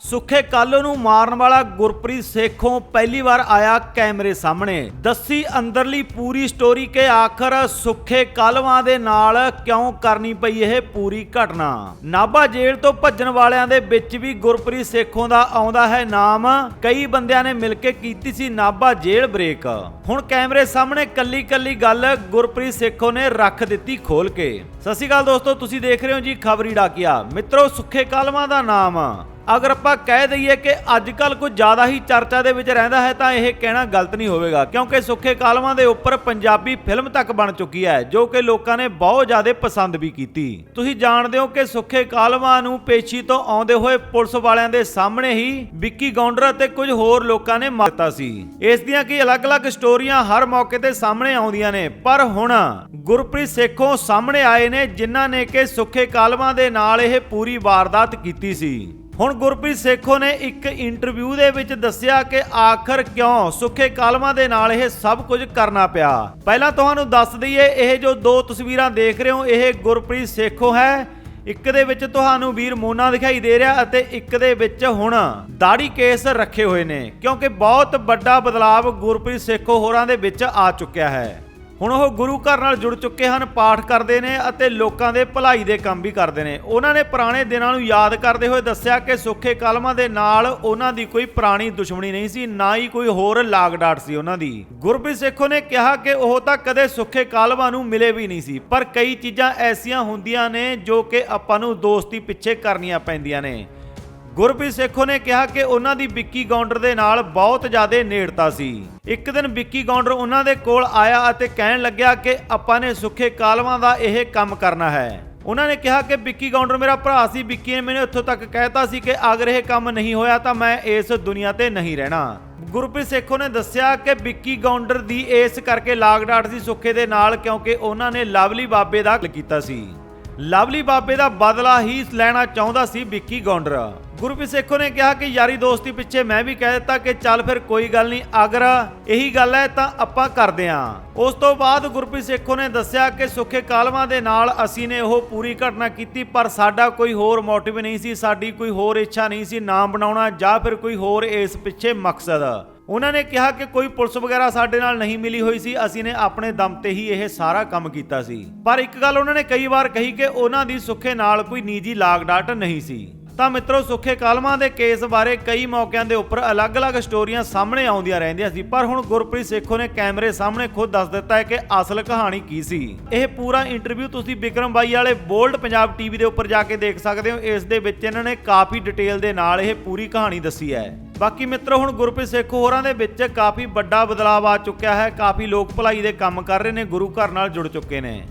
ਸੁੱਖੇ ਕੱਲ ਨੂੰ ਮਾਰਨ ਵਾਲਾ ਗੁਰਪ੍ਰੀਤ ਸੇਖੋਂ ਪਹਿਲੀ ਵਾਰ ਆਇਆ ਕੈਮਰੇ ਸਾਹਮਣੇ। ਦੱਸੀ ਅੰਦਰਲੀ ਪੂਰੀ ਸਟੋਰੀ ਕਿ ਆਖਰ ਸੁੱਖੇ ਕਲਵਾਂ ਦੇ ਨਾਲ ਕਿਉਂ ਕਰਨੀ ਪਈ ਇਹ ਪੂਰੀ ਘਟਨਾ? ਨਾਭਾ ਜੇਲ੍ਹ ਤੋਂ ਭੱਜਣ ਵਾਲਿਆਂ ਦੇ ਵਿੱਚ ਵੀ ਗੁਰਪ੍ਰੀਤ ਸੇਖੋਂ ਦਾ ਆਉਂਦਾ ਹੈ ਨਾਮ। ਕਈ ਬੰਦਿਆਂ ਨੇ ਮਿਲ ਕੇ ਕੀਤੀ ਸੀ ਨਾਭਾ ਜੇਲ੍ਹ ਬ੍ਰੇਕ। ਹੁਣ ਕੈਮਰੇ ਸਾਹਮਣੇ ਕੱਲੀ ਕੱਲੀ ਗੱਲ ਗੁਰਪ੍ਰੀਤ ਸੇਖੋਂ ਨੇ ਰੱਖ ਦਿੱਤੀ ਖੋਲ ਕੇ। ਸਤਿ ਸ਼੍ਰੀ ਅਕਾਲ ਦੋਸਤੋ, ਤੁਸੀਂ ਦੇਖ ਰਹੇ ਹੋ ਜੀ ਖਬਰੀ ਡਾਕੀਆ। ਮਿੱਤਰੋ, ਸੁੱਖੇ ਕਲਵਾਂ ਦਾ ਨਾਮ। ਅਗਰ ਆਪਾਂ ਕਹਿ ਦਈਏ ਕਿ ਅੱਜ ਕੱਲ ਕੁਝ ਜ਼ਿਆਦਾ ਹੀ ਚਰਚਾ ਦੇ ਵਿੱਚ ਰਹਿੰਦਾ ਹੈ, ਤਾਂ ਇਹ ਕਹਿਣਾ ਗਲਤ ਨਹੀਂ ਹੋਵੇਗਾ, ਕਿਉਂਕਿ ਸੁੱਖੇ ਕਾਲਵਾਂ ਦੇ ਉੱਪਰ ਪੰਜਾਬੀ ਫਿਲਮ ਤੱਕ ਬਣ ਚੁੱਕੀ ਹੈ, ਜੋ ਕਿ ਲੋਕਾਂ ਨੇ ਬਹੁਤ ਜ਼ਿਆਦਾ ਪਸੰਦ ਵੀ ਕੀਤੀ। ਤੁਸੀਂ ਜਾਣਦੇ ਹੋ ਕਿ ਸੁੱਖੇ ਕਾਲਵਾਂ ਨੂੰ ਪੇਸ਼ੀ ਤੋਂ ਆਉਂਦੇ ਹੋਏ ਪੁਲਿਸ ਵਾਲਿਆਂ ਦੇ ਸਾਹਮਣੇ ਹੀ ਵਿੱਕੀ ਗੌਂਡਰ ਅਤੇ ਕੁਝ ਹੋਰ ਲੋਕਾਂ ਨੇ ਮਾਰ ਦਿੱਤਾ ਸੀ। ਇਸ ਦੀਆਂ ਕੀ ਅਲੱਗ-ਅਲੱਗ ਸਟੋਰੀਆਂ ਹਰ ਮੌਕੇ ਤੇ ਸਾਹਮਣੇ ਆਉਂਦੀਆਂ ਨੇ, ਪਰ ਹੁਣ ਗੁਰਪ੍ਰੀਤ ਸੇਖੋਂ ਸਾਹਮਣੇ ਆਏ ਨੇ, ਜਿਨ੍ਹਾਂ ਨੇ ਕਿ ਸੁੱਖੇ ਕਾਲਵਾਂ ਦੇ ਨਾਲ ਇਹ ਪੂਰੀ ਵਾਰਦਾਤ ਕੀਤੀ ਸੀ। ਹੁਣ ਗੁਰਪ੍ਰੀਤ ਸੇਖੋ ਨੇ ਇੱਕ ਇੰਟਰਵਿਊ ਦੇ ਵਿੱਚ ਦੱਸਿਆ ਕਿ ਆਖਰ ਕਿਉਂ ਸੁੱਖੇ ਕਾਲਮਾਂ ਦੇ ਨਾਲ ਇਹ ਸਭ ਕੁਝ ਕਰਨਾ ਪਿਆ। ਪਹਿਲਾਂ ਤੁਹਾਨੂੰ ਦੱਸ ਦਈਏ, ਇਹ ਜੋ ਦੋ ਤਸਵੀਰਾਂ ਦੇਖ ਰਹੇ ਹੋ, ਇਹ ਗੁਰਪ੍ਰੀਤ ਸੇਖੋ ਹੈ। ਇੱਕ ਦੇ ਵਿੱਚ ਤੁਹਾਨੂੰ ਵੀਰ ਮੋਨਾ ਦਿਖਾਈ ਦੇ ਰਿਹਾ ਅਤੇ ਇੱਕ ਦੇ ਵਿੱਚ ਹੁਣ ਦਾੜੀ ਕੇਸ ਰੱਖੇ ਹੋਏ ਨੇ, ਕਿਉਂਕਿ ਬਹੁਤ ਵੱਡਾ ਬਦਲਾਵ ਗੁਰਪ੍ਰੀਤ ਸੇਖੋ ਹੋਰਾਂ ਦੇ ਵਿੱਚ ਆ ਚੁੱਕਿਆ ਹੈ। ਹੁਣ ਉਹ ਗੁਰੂ ਘਰ ਨਾਲ ਜੁੜ ਚੁੱਕੇ ਹਨ, ਪਾਠ ਕਰਦੇ ਨੇ ਅਤੇ ਲੋਕਾਂ ਦੇ ਭਲਾਈ ਦੇ ਕੰਮ ਵੀ ਕਰਦੇ ਨੇ। ਉਹਨਾਂ ਨੇ ਪੁਰਾਣੇ ਦਿਨਾਂ ਨੂੰ ਯਾਦ ਕਰਦੇ ਹੋਏ ਦੱਸਿਆ ਕਿ ਸੁੱਖੇ ਕਲਮਾਂ ਦੇ ਨਾਲ ਉਹਨਾਂ ਦੀ ਕੋਈ ਪੁਰਾਣੀ ਦੁਸ਼ਮਣੀ ਨਹੀਂ ਸੀ, ਨਾ ਹੀ ਕੋਈ ਹੋਰ ਲਾਗ ਡਾਟ ਸੀ ਉਹਨਾਂ ਦੀ। ਗੁਰਪ੍ਰੀਤ ਸੇਖੋਂ ਨੇ ਕਿਹਾ ਕਿ ਉਹ ਤਾਂ ਕਦੇ ਸੁੱਖੇ ਕਲਮਾਂ ਨੂੰ ਮਿਲੇ ਵੀ ਨਹੀਂ ਸੀ, ਪਰ ਕਈ ਚੀਜ਼ਾਂ ਐਸੀਆਂ ਹੁੰਦੀਆਂ ਨੇ ਜੋ ਕਿ ਆਪਾਂ ਨੂੰ ਦੋਸਤੀ ਪਿੱਛੇ ਕਰਨੀਆਂ ਪੈਂਦੀਆਂ ਨੇ। ਗੁਰਪ੍ਰੀਤ ਸੇਖੋ ਨੇ ਕਿਹਾ ਕਿ ਉਹਨਾਂ ਦੀ ਵਿੱਕੀ ਗੌਂਡਰ ਦੇ ਨਾਲ ਬਹੁਤ ਜ਼ਿਆਦਾ ਨੇੜਤਾ ਸੀ। ਇੱਕ ਦਿਨ ਵਿੱਕੀ ਗੌਂਡਰ ਉਹਨਾਂ ਦੇ ਕੋਲ ਆਇਆ ਅਤੇ ਕਹਿਣ ਲੱਗਿਆ ਕਿ ਆਪਾਂ ਨੇ ਸੁੱਖੇ ਕਾਲਵਾਂ ਦਾ ਇਹ ਕੰਮ ਕਰਨਾ ਹੈ। ਉਹਨਾਂ ਨੇ ਕਿਹਾ ਕਿ ਵਿੱਕੀ ਗੌਂਡਰ ਮੇਰਾ ਭਰਾ ਸੀ, ਵਿੱਕੀ ਨੇ ਮੈਨੂੰ ਇੱਥੋਂ ਤੱਕ ਕਹਿਤਾ ਸੀ ਕਿ ਅਗਰ ਇਹ ਕੰਮ ਨਹੀਂ ਹੋਇਆ ਤਾਂ ਮੈਂ ਇਸ ਦੁਨੀਆ ਤੇ ਨਹੀਂ ਰਹਿਣਾ। ਗੁਰਪ੍ਰੀਤ ਸੇਖੋ ਨੇ ਦੱਸਿਆ ਕਿ ਵਿੱਕੀ ਗੌਂਡਰ ਦੀ ਇਸ ਕਰਕੇ ਲਾਗ ਡਾਟ ਸੀ ਸੁੱਖੇ ਦੇ ਨਾਲ ਕਿਉਂਕਿ ਉਹਨਾਂ ਨੇ ਲਵਲੀ ਬਾਬੇ ਦਾ ਕੀਤਾ ਸੀ। ਲਵਲੀ ਬਾਬੇ ਦਾ ਬਦਲਾ ਹੀ ਲੈਣਾ ਚਾਹੁੰਦਾ ਸੀ ਵਿੱਕੀ ਗੌਂਡਰ। ਗੁਰਪ੍ਰੀਤ ਸੇਖੋਂ ਨੇ ਕਿਹਾ ਕਿ ਯਾਰੀ ਦੋਸਤੀ ਪਿੱਛੇ ਮੈਂ ਵੀ ਕਹਿ ਦਿੱਤਾ ਕਿ ਚੱਲ ਫਿਰ ਕੋਈ ਗੱਲ ਨਹੀਂ ਅਗਰ ਇਹੀ ਗੱਲ ਹੈ, ਤਾਂ ਆਪਾਂ ਕਰਦੇ ਆਂ ਉਸ ਤੋਂ ਬਾਅਦ ਗੁਰਪ੍ਰੀਤ ਸੇਖੋ ਨੇ ਦੱਸਿਆ ਕਿ ਸੁੱਖੇ ਕਾਲਮਾਂ ਦੇ ਨਾਲ ਅਸੀਂ ਨੇ ਉਹ ਪੂਰੀ ਘਟਨਾ ਕੀਤੀ, ਪਰ ਸਾਡਾ ਕੋਈ ਹੋਰ ਮੋਟਿਵ ਨਹੀਂ ਸੀ, ਸਾਡੀ ਕੋਈ ਹੋਰ ਇੱਛਾ ਨਹੀਂ ਸੀ ਨਾਮ ਬਣਾਉਣਾ ਜਾਂ ਫਿਰ ਕੋਈ ਹੋਰ ਇਸ ਪਿੱਛੇ ਮਕਸਦ। ਉਹਨਾਂ ਨੇ ਕਿਹਾ ਕਿ ਕੋਈ ਪੁਲਿਸ ਵਗੈਰਾ ਸਾਡੇ ਨਾਲ ਨਹੀਂ ਮਿਲੀ ਹੋਈ ਸੀ, ਅਸੀਂ ਨੇ ਆਪਣੇ ਦਮ ਤੇ ਹੀ ਇਹ ਸਾਰਾ ਕੰਮ ਕੀਤਾ ਸੀ। ਪਰ ਇੱਕ ਗੱਲ ਉਹਨਾਂ ਨੇ ਕਈ ਵਾਰ ਕਹੀ ਕਿ ਉਹਨਾਂ ਦੀ ਸੁੱਖੇ ਨਾਲ ਕੋਈ ਨਿੱਜੀ ਲਾਗ ਡਾਟ ਨਹੀਂ ਸੀ। ਤਾਂ ਮਿੱਤਰੋ, ਸੁੱਖੇ ਕਾਲਮਾਂ ਦੇ ਕੇਸ ਬਾਰੇ ਕਈ ਮੌਕਿਆਂ ਦੇ ਉੱਪਰ ਅਲੱਗ-ਅਲੱਗ ਸਟੋਰੀਆਂ ਸਾਹਮਣੇ ਆਉਂਦੀਆਂ ਰਹਿੰਦੀਆਂ ਸੀ, ਪਰ ਹੁਣ ਗੁਰਪ੍ਰੀਤ ਸੇਖੋਂ ਨੇ ਕੈਮਰੇ ਸਾਹਮਣੇ ਖੁਦ ਦੱਸ ਦਿੱਤਾ ਹੈ ਕਿ ਅਸਲ ਕਹਾਣੀ ਕੀ ਸੀ। ਇਹ ਪੂਰਾ ਇੰਟਰਵਿਊ ਤੁਸੀਂ ਵਿਕਰਮ ਬਾਈ ਵਾਲੇ ਬੋਲਡ ਪੰਜਾਬ ਟੀਵੀ ਦੇ ਉੱਪਰ ਜਾ ਕੇ ਦੇਖ ਸਕਦੇ ਹੋ। ਇਸ ਦੇ ਵਿੱਚ ਇਹਨਾਂ ਨੇ ਕਾਫੀ ਡਿਟੇਲ ਦੇ ਨਾਲ ਇਹ ਪੂਰੀ ਕਹਾਣੀ ਦੱਸੀ ਹੈ। ਬਾਕੀ ਮਿੱਤਰੋ, ਹੁਣ ਗੁਰਪ੍ਰੀਤ ਸੇਖੋਂ ਹੋਰਾਂ ਦੇ ਵਿੱਚ ਕਾਫੀ ਵੱਡਾ ਬਦਲਾਅ ਆ ਚੁੱਕਿਆ ਹੈ। ਕਾਫੀ ਲੋਕ ਭਲਾਈ ਦੇ ਕੰਮ ਕਰ ਰਹੇ ਨੇ, ਗੁਰੂ ਘਰ ਨਾਲ ਜੁੜ ਚੁੱਕੇ ਨੇ।